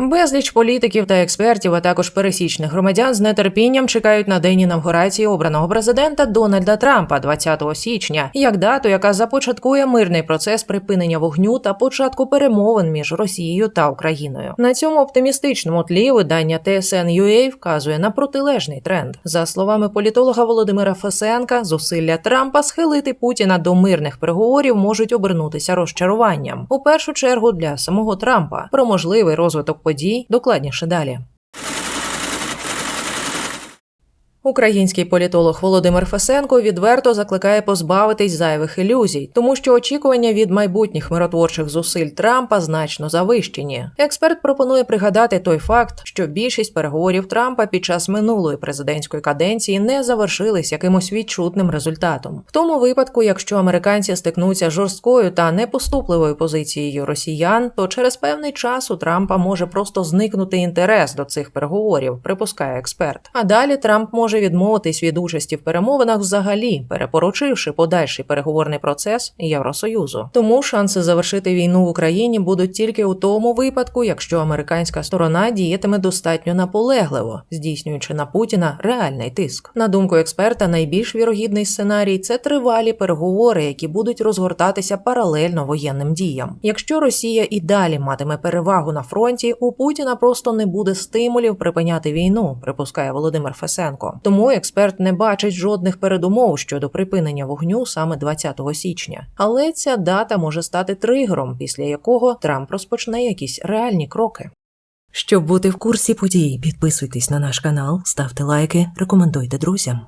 Безліч політиків та експертів, а також пересічних громадян з нетерпінням чекають на день інавгурації обраного президента Дональда Трампа 20 січня, як дату, яка започаткує мирний процес припинення вогню та початку перемовин між Росією та Україною. На цьому оптимістичному тлі видання TSN.UA вказує на протилежний тренд. За словами політолога Володимира Фесенка, зусилля Трампа схилити Путіна до мирних переговорів можуть обернутися розчаруванням. У першу чергу для самого Трампа про можливий розвиток подій докладніше далі. Український політолог Володимир Фесенко відверто закликає позбавитись зайвих ілюзій, тому що очікування від майбутніх миротворчих зусиль Трампа значно завищені. Експерт пропонує пригадати той факт, що більшість переговорів Трампа під час минулої президентської каденції не завершились якимось відчутним результатом. В тому випадку, якщо американці стикнуться жорсткою та непоступливою позицією росіян, то через певний час у Трампа може просто зникнути інтерес до цих переговорів, припускає експерт. А далі Трамп може відмовитись від участі в перемовинах взагалі, перепоручивши подальший переговорний процес Євросоюзу. Тому шанси завершити війну в Україні будуть тільки у тому випадку, якщо американська сторона діятиме достатньо наполегливо, здійснюючи на Путіна реальний тиск. На думку експерта, найбільш вірогідний сценарій це тривалі переговори, які будуть розгортатися паралельно воєнним діям. Якщо Росія і далі матиме перевагу на фронті, у Путіна просто не буде стимулів припиняти війну, припускає Володимир Фесенко. Тому експерт не бачить жодних передумов щодо припинення вогню саме 20 січня. Але ця дата може стати тригером, після якого Трамп розпочне якісь реальні кроки. Щоб бути в курсі подій, підписуйтесь на наш канал, ставте лайки, рекомендуйте друзям.